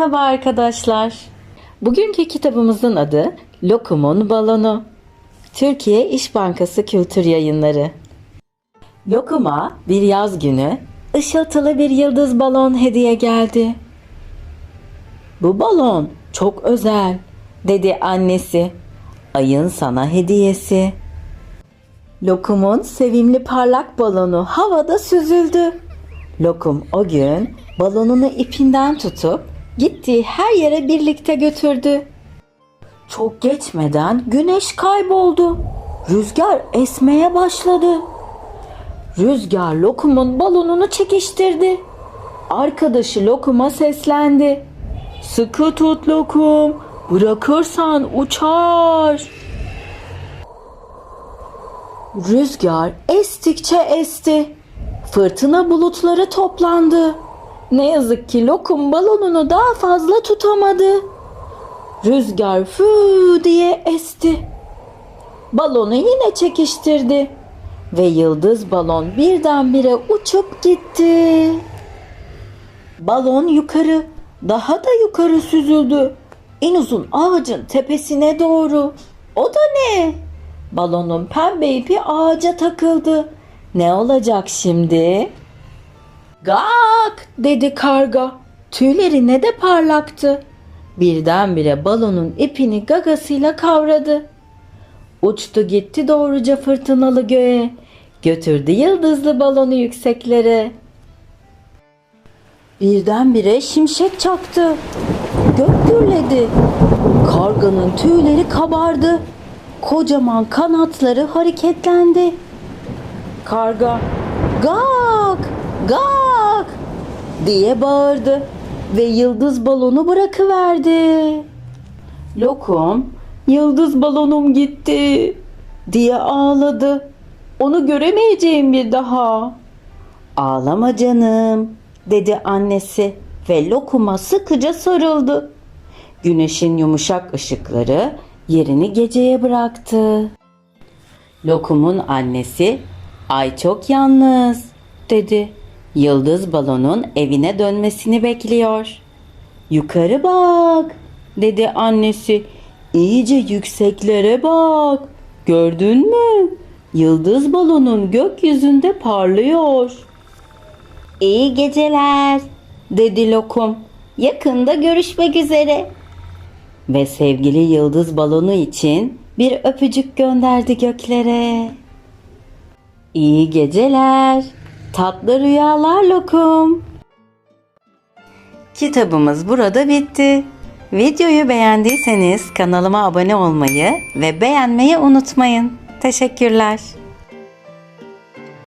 Merhaba arkadaşlar. Bugünkü kitabımızın adı Lokum'un Balonu. Türkiye İş Bankası Kültür Yayınları. Lokum'a bir yaz günü ışıltılı bir yıldız balon hediye geldi. Bu balon çok özel, dedi annesi. Ayın sana hediyesi. Lokum'un sevimli parlak balonu havada süzüldü. Lokum o gün balonunu ipinden tutup gittiği her yere birlikte götürdü. Çok geçmeden güneş kayboldu. Rüzgar esmeye başladı. Rüzgar Lokum'un balonunu çekiştirdi. Arkadaşı Lokum'a seslendi. Sıkı tut Lokum, bırakırsan uçar. Rüzgar estikçe esti. Fırtına bulutları toplandı. Ne yazık ki Lokum balonunu daha fazla tutamadı. Rüzgar fü diye esti. Balonu yine çekiştirdi ve yıldız balon birdenbire uçup gitti. Balon yukarı, daha da yukarı süzüldü. En uzun ağacın tepesine doğru. O da ne? Balonun pembe ipi ağaca takıldı. Ne olacak şimdi? Gak dedi karga. Tüyleri ne de parlaktı. Birdenbire balonun ipini gagasıyla kavradı. Uçtu gitti doğruca fırtınalı göğe. Götürdü yıldızlı balonu yükseklere. Birdenbire şimşek çaktı. Gök gürledi. Karganın tüyleri kabardı. Kocaman kanatları hareketlendi. Karga gak gak diye bağırdı ve yıldız balonu bırakıverdi. Lokum yıldız balonum gitti diye ağladı. Onu göremeyeceğim bir daha. Ağlama canım dedi annesi ve lokuma sıkıca sarıldı. Güneşin yumuşak ışıkları yerini geceye bıraktı. Lokum'un annesi Ay çok yalnız dedi. Yıldız balonun evine dönmesini bekliyor. Yukarı bak dedi annesi. İyice yükseklere bak. Gördün mü? Yıldız balonun gökyüzünde parlıyor. İyi geceler dedi Lokum. Yakında görüşmek üzere. Ve sevgili yıldız balonu için bir öpücük gönderdi göklere. İyi geceler. Tatlı rüyalar lokum. Kitabımız burada bitti. Videoyu beğendiyseniz kanalıma abone olmayı ve beğenmeyi unutmayın. Teşekkürler.